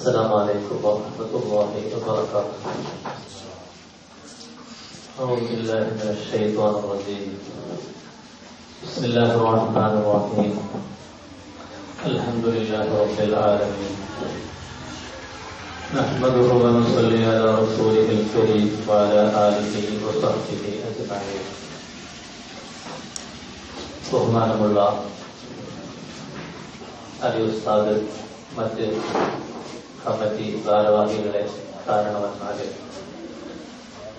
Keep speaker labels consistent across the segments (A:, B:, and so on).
A: السلام عليكم ورحمة الله وبركاته أعوذ بالله من الشيطان الرجيم بسم الله الرحمن الرحيم الحمد لله رب العالمين نحمده ونصلي على رسوله الكريم وعلى آله وصحبه أجمعين ബഹുമാനമുള്ള അലി ഉസ്താദ് മറ്റ് കമ്മിറ്റി ഭാരവാഹികളെ കാരണമെന്നാൽ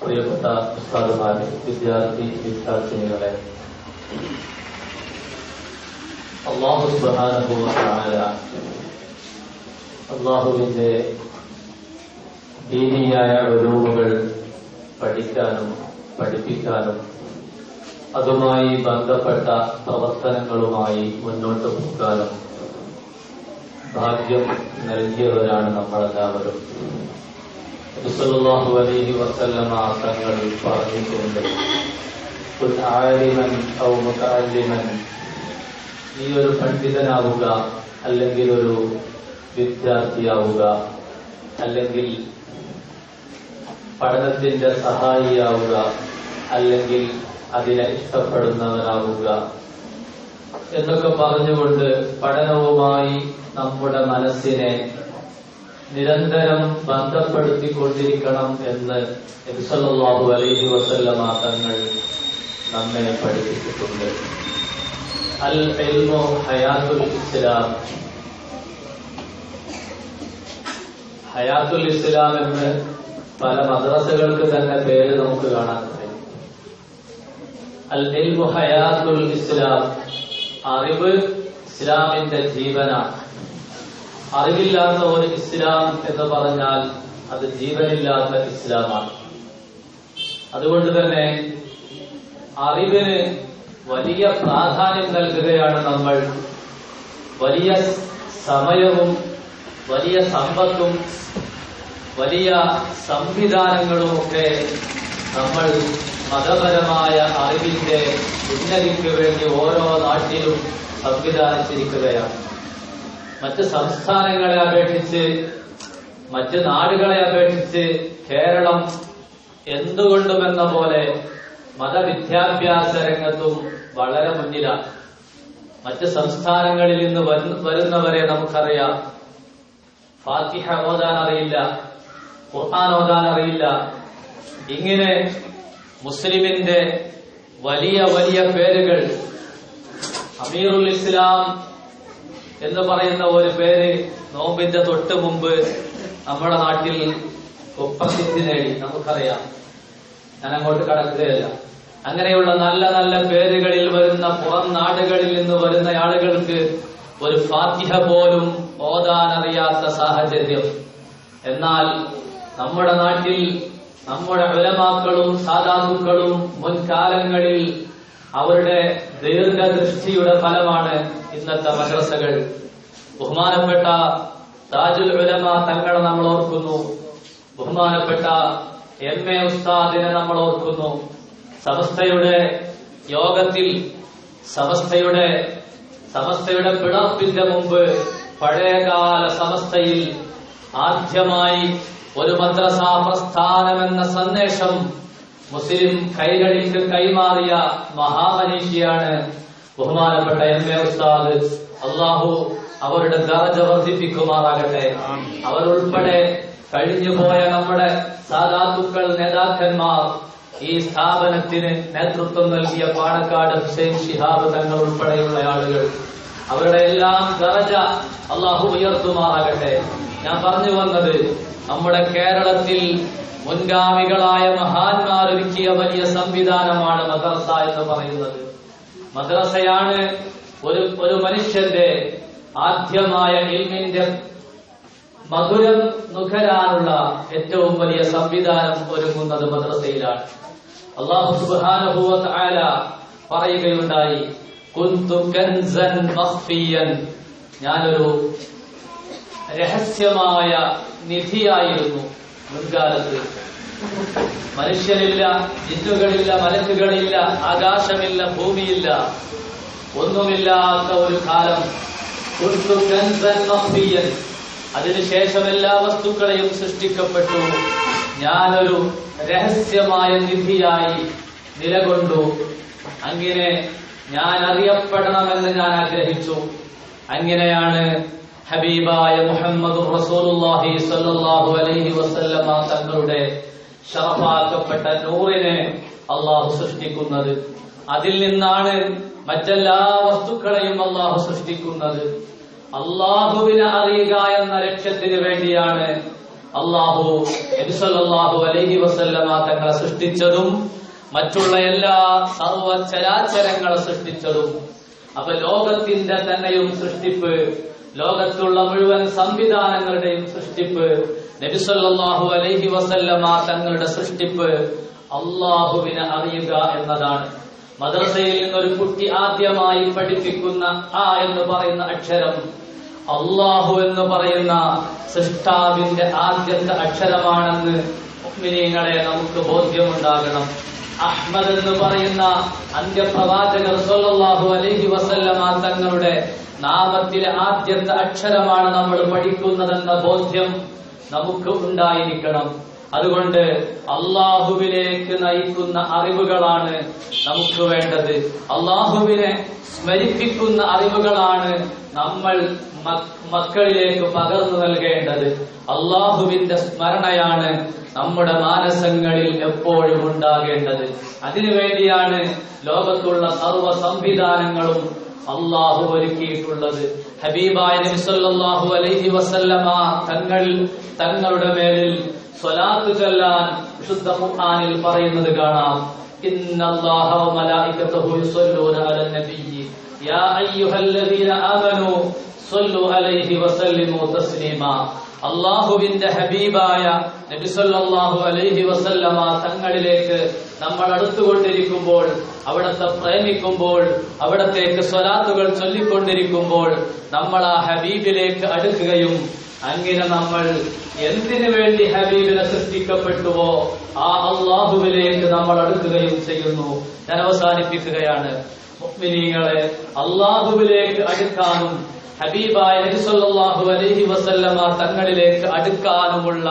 A: പ്രിയപ്പെട്ട ഉസ്താദുമാരെ വിദ്യാർത്ഥി വിദ്യാർത്ഥിനികളെ. അള്ളാഹു സുബാനുഭവമായ അള്ളാഹുവിന്റെ ദീനിയായ ഒരൂപുകൾ പഠിക്കാനും പഠിപ്പിക്കാനും അതുമായി ബന്ധപ്പെട്ട പ്രവർത്തനങ്ങളുമായി മുന്നോട്ട് പോകാനും ഭാഗ്യം നൽകിയവരാണ് നമ്മളെല്ലാവരും. റസൂലുള്ളാഹി അലൈഹി വസല്ലമ തങ്ങൾ പറഞ്ഞിട്ടുണ്ട് ഈ ഔ നീ ഒരു പണ്ഡിതനാവുക അല്ലെങ്കിൽ ഒരു വിദ്യാർത്ഥിയാവുക അല്ലെങ്കിൽ പഠനത്തിന്റെ സഹായിയാവുക അല്ലെങ്കിൽ അതിനെ ഇഷ്ടപ്പെടുന്നവരാവുക എന്നൊക്കെ പറഞ്ഞുകൊണ്ട് പഠനവുമായി നമ്മുടെ മനസ്സിനെ നിരന്തരം ബന്ധപ്പെടുത്തിക്കൊണ്ടിരിക്കണം എന്ന് നബിസല്ലാഹു അലൈഹി വസല്ലമ തങ്ങൾ നമ്മെ പഠിപ്പിച്ചിട്ടുണ്ട്. അൽ എൽമോ ഹയാത്തുൽ ഇസ്ലാം. ഹയാത്തുൽ ഇസ്ലാം എന്ന് പല മദ്രസകൾക്ക് തന്നെ പേര് നമുക്ക് കാണാൻ കഴിയും. അൽ എൽമു ഹയാത്തുൽ ഇസ്ലാം. അറിവ് ഇസ്ലാമിന്റെ ജീവനാണ്. അറിവില്ലാത്ത ഒരു ഇസ്ലാം എന്ന് പറഞ്ഞാൽ അത് ജീവനില്ലാത്ത ഇസ്ലാമാണ്. അതുകൊണ്ട് തന്നെ അറിവിന് വലിയ പ്രാധാന്യം നൽകുകയാണ് നമ്മൾ. വലിയ സമയവും വലിയ സമ്പത്തും വലിയ സംവിധാനങ്ങളുമൊക്കെ നമ്മൾ മതപരമായ അറിവിന്റെ ഉന്നതിക്ക് വേണ്ടി ഓരോ നാട്ടിലും സംവിധാനിച്ചിരിക്കുകയാണ്. മറ്റ് സംസ്ഥാനങ്ങളെ അപേക്ഷിച്ച് മറ്റ് നാടുകളെ അപേക്ഷിച്ച് കേരളം എന്തുകൊണ്ടുമെന്ന പോലെ മതവിദ്യാഭ്യാസ രംഗത്തും വളരെ മുന്നിലാണ്. മറ്റ് സംസ്ഥാനങ്ങളിൽ നിന്ന് വരുന്നവരെ നമുക്കറിയാം. ഫാത്തിഹ ഓതാൻ അറിയില്ല ഖുർആൻ ഓതാൻ അറിയില്ല. ഇങ്ങനെ മുസ്ലിമിന്റെ വലിയ വലിയ പേരുകൾ. അമീറുൽ ഇസ്ലാം എന്ന് പറയുന്ന ഒരു പേര് നോമ്പിന്റെ തൊട്ട് മുമ്പ് നമ്മുടെ നാട്ടിൽ കുപ്രസിദ്ധി നേടി നമുക്കറിയാം. ഞാൻ അങ്ങോട്ട് കടക്കുകയല്ല. അങ്ങനെയുള്ള നല്ല നല്ല പേരുകളിൽ വരുന്ന പുറം നാടുകളിൽ നിന്ന് വരുന്ന ആളുകൾക്ക് ഒരു ഫാത്തിഹ പോലും ഓതാനറിയാത്ത സാഹചര്യം. എന്നാൽ നമ്മുടെ നാട്ടിൽ നമ്മുടെ ഉലമാക്കളും സാധാതുക്കളും മുൻകാലങ്ങളിൽ അവരുടെ ദീർഘദൃഷ്ടിയുടെ ഫലമാണ് ഇന്നത്തെ മദ്രസകൾ. ബഹുമാനപ്പെട്ട താജുൽ ഉലമ തങ്ങളെ നമ്മൾ ഓർക്കുന്നു. ബഹുമാനപ്പെട്ട എം എ ഉസ്താദിനെ നമ്മൾ ഓർക്കുന്നു. സമസ്തയുടെ യോഗത്തിൽ സമസ്തയുടെ സമസ്തയുടെ പിളർപ്പിന്റെ മുമ്പ് പഴയകാല സമസ്തയിൽ ആദ്യമായി ഒരു മദ്രസ പ്രസ്ഥാനമെന്ന സന്ദേശം മുസ്ലിം കൈകളിക്ക് കൈമാറിയ മഹാമനീഷിയാണ് ബഹുമാനപ്പെട്ട എം എ ഉസ്താദ്. അള്ളാഹു അവരുടെ ദർജ വർദ്ധിപ്പിക്കുമാറാകട്ടെ. അവരുൾപ്പെടെ കഴിഞ്ഞുപോയ നമ്മുടെ സാധാത്തുക്കൾ നേതാക്കന്മാർ ഈ സ്ഥാപനത്തിന് നേതൃത്വം നൽകിയ പാണക്കാട് ഹുസൈൻ ഷിഹാബ് തങ്ങൾ ഉൾപ്പെടെയുള്ള ആളുകൾ. അവരുടെ എല്ലാം ദർജ അള്ളാഹു ഉയർത്തുമാറാകട്ടെ. ഞാൻ പറഞ്ഞു വന്നത് നമ്മുടെ കേരളത്തിൽ മുൻഗാമികളായ മഹാന്മാർ ഒരുക്കിയ വലിയ സംവിധാനമാണ് മദ്രസ എന്ന് പറയുന്നത്. മദ്രസയാണ് ഒരു ഒരു മനുഷ്യന്റെ ആദ്യമായ ഇൽമിന്റെ മധുരം നുകരാനുള്ള ഏറ്റവും വലിയ സംവിധാനം ഒരുങ്ങുന്നത് മദ്രസയിലാണ്. അള്ളാഹു സുബാനുഭൂവത്ത് ആല പറയുകയുണ്ടായി കുന്തു കൻസൻ മഖ്ഫിയൻ ഞാനൊരു രഹസ്യമായ നിധിയായിരുന്നു മുൻകാലത്ത്. മനുഷ്യരില്ല ജിന്നുകളില്ല മലക്കുകളില്ല ആകാശമില്ല ഭൂമിയില്ല. ഒന്നുമില്ലാത്ത ഒരു കാലം. അതിനുശേഷം എല്ലാ വസ്തുക്കളെയും സൃഷ്ടിക്കപ്പെട്ടു. ഞാനൊരു രഹസ്യമായ നിധിയായി നിലകൊണ്ടു. അങ്ങനെ ഞാൻ അറിയപ്പെടണമെന്ന് ഞാൻ ആഗ്രഹിച്ചു അങ്ങനെയാണ് ഹബീബായ മുഹമ്മദ് റസൂലുള്ളാഹി സ്വല്ലല്ലാഹു അലൈഹി വസല്ലമ തങ്ങളുടെ ഷറഫാക്കപ്പെട്ട നൂറിനെ അള്ളാഹു സൃഷ്ടിക്കുന്നത്. അതിൽ നിന്നാണ് മറ്റെല്ലാ വസ്തുക്കളെയും അള്ളാഹു സൃഷ്ടിക്കുന്നത്. അള്ളാഹുവിനെ അറിയുക എന്ന ലക്ഷ്യത്തിന് വേണ്ടിയാണ് അള്ളാഹു നബിസല്ലാഹു അലൈഹി വസല്ലമ തങ്ങളെ സൃഷ്ടിച്ചതും മറ്റുള്ള എല്ലാ സർവചരാചരങ്ങളെ സൃഷ്ടിച്ചതും. അപ്പൊ ലോകത്തിന്റെ തന്നെയും സൃഷ്ടിപ്പ് ലോകത്തുള്ള മുഴുവൻ സംവിധാനങ്ങളുടെയും സൃഷ്ടിപ്പ് നബിസല്ലാഹു അലൈഹി വസല്ലമ തങ്ങളുടെ സൃഷ്ടിപ്പ് അള്ളാഹുവിനെ അറിയുക എന്നതാണ്. മദ്രസയിൽ നിന്നൊരു കുട്ടി ആദ്യമായി പഠിപ്പിക്കുന്ന ആ എന്ന് പറയുന്ന അക്ഷരം അള്ളാഹു എന്ന് പറയുന്ന സൃഷ്ടാവിന്റെ ആദ്യത്തെ അക്ഷരമാണെന്ന് മുഅ്മിനീങ്ങളെ നമുക്ക് ബോധ്യമുണ്ടാകണം. അഹ്മദ് എന്ന് പറയുന്ന അന്ത്യപ്രവാചകർ സല്ലല്ലാഹു അലൈഹി വസല്ലമ തങ്ങളുടെ നാമത്തിലെ ആദ്യത്തെ അക്ഷരമാണ് നമ്മൾ പഠിക്കുന്നതെന്ന ബോധ്യം നമുക്ക് ഉണ്ടായിരിക്കണം. അതുകൊണ്ട് അള്ളാഹുവിലേക്ക് നയിക്കുന്ന അറിവുകളാണ് നമുക്ക് വേണ്ടത്. അള്ളാഹുവിനെ സ്മരിപ്പിക്കുന്ന അറിവുകളാണ് നമ്മൾ മക്കളിലേക്ക് പകർന്നു നൽകേണ്ടത്. അള്ളാഹുവിന്റെ സ്മരണയാണ് നമ്മുടെ മാനസങ്ങളിൽ എപ്പോഴും ഉണ്ടാകേണ്ടത്. അതിനുവേണ്ടിയാണ് ലോകത്തുള്ള സർവ സംവിധാനങ്ങളും അള്ളാഹു ഒരുക്കിയിട്ടുള്ളത്. ഹബീബായ നബി സല്ലല്ലാഹു അലൈഹി വസല്ലമ തങ്ങൾ തങ്ങളുടെ മേലിൽ സ്വലാത്ത് ചൊല്ലാൻ വിശുദ്ധ ഖുർആനിൽ പറയുന്നത് കാണാം. ഇന്നല്ലാഹ വമലായികതഹു യുസല്ലൂന അലൻ നബിയ്യി യാ അയ്യുഹല്ലദീന ആമനൂ സല്ലു അലൈഹി വസല്ലിമു തസ്ലീമാ. അള്ളാഹുവിന്റെ ഹബീബായ നബി സല്ലല്ലാഹു അലൈഹി വസല്ലമ തങ്ങളിലേക്ക് നമ്മൾ അടുത്തുകൊണ്ടിരിക്കുമ്പോൾ അവിടത്തെ പ്രേമിക്കുമ്പോൾ അവിടത്തേക്ക് സ്വലാത്തുകൾ ചൊല്ലിക്കൊണ്ടിരിക്കുമ്പോൾ നമ്മൾ ആ ഹബീബിലേക്ക് അടുക്കുകയും അങ്ങനെ നമ്മൾ എന്തിനു വേണ്ടി ഹബീബിനെ സൃഷ്ടിക്കപ്പെട്ടുവോ ആ അള്ളാഹുവിലേക്ക് നമ്മൾ അടുക്കുകയും ചെയ്യുന്നു. ഞാൻ അവസാനിപ്പിക്കുകയാണ്. മുഅ്മിനീങ്ങളെ അള്ളാഹുവിലേക്ക് അടുക്കാനും ഹബീബായ നബി സല്ലല്ലാഹു അലൈഹി വസല്ലമ തങ്ങളിലേക്ക് അടുക്കാനുമുള്ള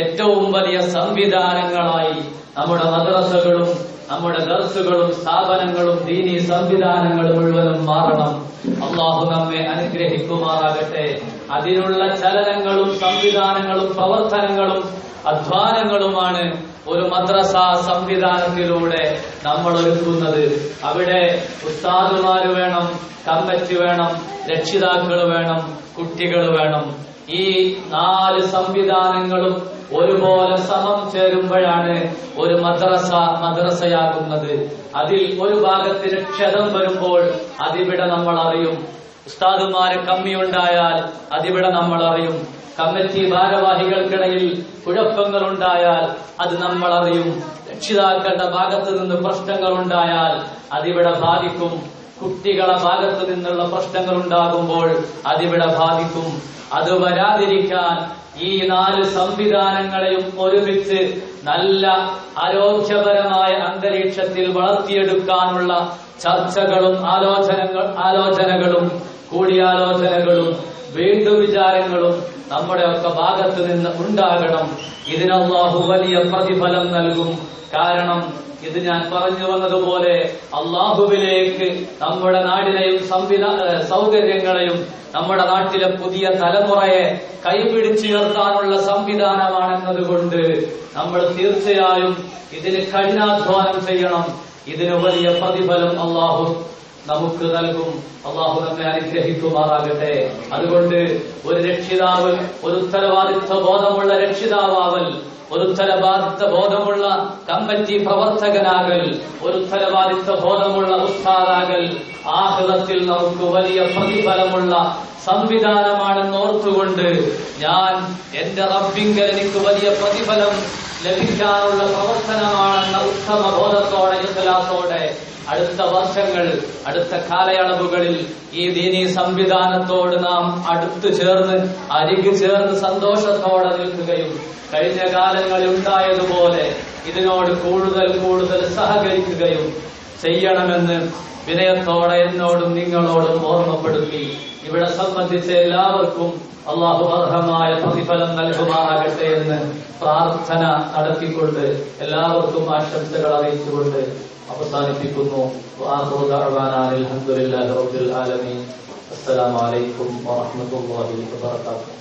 A: ഏറ്റവും വലിയ സംവിധാനങ്ങളായി നമ്മുടെ മദ്രസകളും നമ്മുടെ ദർസുകളും സ്ഥാപനങ്ങളും ദീനി സംവിധാനങ്ങളും മുഴുവനും മാറണം. അള്ളാഹു നമ്മെ അനുഗ്രഹിക്കുമാറാകട്ടെ. അതിനുള്ള ചലനങ്ങളും സംവിധാനങ്ങളും പ്രവർത്തനങ്ങളും അധ്വാനങ്ങളുമാണ് ഒരു മദ്രസ സംവിധാനത്തിലൂടെ നമ്മൾ ഒരുക്കുന്നത്. അവിടെ ഉസ്താദുമാര് വേണം കമ്മിറ്റി വേണം രക്ഷിതാക്കൾ വേണം കുട്ടികൾ വേണം. ഈ നാല് സംവിധാനങ്ങളും ഒരുപോലെ സമം ചേരുമ്പോഴാണ് ഒരു മദ്രസ മദ്രസയാകുന്നത്. അതിൽ ഒരു ഭാഗത്തിന് ക്ഷതം വരുമ്പോൾ അതിവിടെ നമ്മൾ അറിയും. ഉസ്താദുമാര് കമ്മിയുണ്ടായാൽ അതിവിടെ നമ്മൾ അറിയും. കമ്മിറ്റി ഭാരവാഹികൾക്കിടയിൽ കുഴപ്പങ്ങൾ ഉണ്ടായാൽ അത് നമ്മൾ അറിയും. രക്ഷിതാക്കളുടെ ഭാഗത്ത് നിന്ന് പ്രശ്നങ്ങൾ ഉണ്ടായാൽ അതിവിടെ ബാധിക്കും. കുട്ടികളെ ഭാഗത്തു നിന്നുള്ള പ്രശ്നങ്ങൾ ഉണ്ടാകുമ്പോൾ അതിവിടെ ബാധിക്കും. അത് വരാതിരിക്കാൻ ഈ നാല് സംവിധാനങ്ങളെയും ഒരുമിച്ച് നല്ല ആരോഗ്യപരമായ അന്തരീക്ഷത്തിൽ വളർത്തിയെടുക്കാനുള്ള ചർച്ചകളും ആലോചനകൾ ആലോചനകളും കൂടിയാലോചനകളും വീണ്ടും വിചാരങ്ങളും നമ്മുടെയൊക്കെ ഭാഗത്ത് നിന്ന് ഉണ്ടാകണം. ഇതിനല്ലാഹു വലിയ പ്രതിഫലം നൽകും. കാരണം ഇത് ഞാൻ പറഞ്ഞു വന്നതുപോലെ അള്ളാഹുവിലേക്ക് നമ്മുടെ നാടിനെയും സംവിധാ ഏഹ് സൗകര്യങ്ങളെയും നമ്മുടെ നാട്ടിലെ പുതിയ തലമുറയെ കൈപിടിച്ചുയർത്താനുള്ള സംവിധാനമാണെന്നതുകൊണ്ട് നമ്മൾ തീർച്ചയായും ഇതിന് കഠിനാധ്വാനം ചെയ്യണം. ഇതിന് വലിയ പ്രതിഫലം അള്ളാഹു നമുക്ക് നൽകും. അള്ളാഹു നമ്മെ അനുഗ്രഹിക്കുമാറാകട്ടെ. അതുകൊണ്ട് ഒരു രക്ഷിതാവ് ഒരു ഉത്തരവാദിത്വ ബോധമുള്ള രക്ഷിതാവാവൽ ഒരു ഉത്തരവാദിത്വ ബോധമുള്ള കമ്പറ്റി പ്രവർത്തകനാകൽ ഒരു ഉത്തരവാദിത്വ ബോധമുള്ള ഉസ്താദാകൽ ആഹൃതത്തിൽ നമുക്ക് വലിയ പ്രതിഫലമുള്ള സംവിധാനമാണെന്ന് ഓർത്തുകൊണ്ട് ഞാൻ എന്റെ റബ്ബിങ്കൽ എനിക്ക് വലിയ പ്രതിഫലം ലഭിക്കാനുള്ള പ്രവർത്തനമാണെന്ന ഉത്തമ ബോധത്തോടെ അടുത്ത വർഷങ്ങൾ അടുത്ത കാലയളവുകളിൽ ഈ ദീനീ സംവിധാനത്തോട് നാം അടുത്തു ചേർന്ന് അരികു ചേർന്ന് സന്തോഷത്തോടെ നിൽക്കുകയും കഴിഞ്ഞ കാലങ്ങളിൽ ഉണ്ടായതുപോലെ ഇതിനോട് കൂടുതൽ കൂടുതൽ സഹകരിക്കുകയും ചെയ്യണമെന്ന് വിനയത്തോടെ എന്നോടും നിങ്ങളോടും ഓർമ്മപ്പെടുത്തി ഇവിടെ സംബന്ധിച്ച എല്ലാവർക്കും അള്ളാഹു അർഹമായ പ്രതിഫലം നൽകുമാറാകട്ടെ എന്ന് പ്രാർത്ഥന നടത്തിക്കൊണ്ട് എല്ലാവർക്കും ആശംസകൾ അറിയിച്ചുകൊണ്ട് അവസാനിപ്പിക്കുന്നു. അസ്സലാമു അലൈക്കും വറഹ്മത്തുള്ളാഹി വബറകാതുഹു.